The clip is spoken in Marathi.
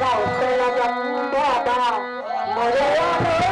गावकला बाबा मोरया